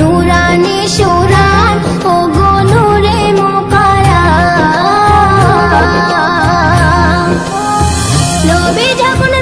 নুরানি সুরান ও গো নুরে মোকারা। নবী যখন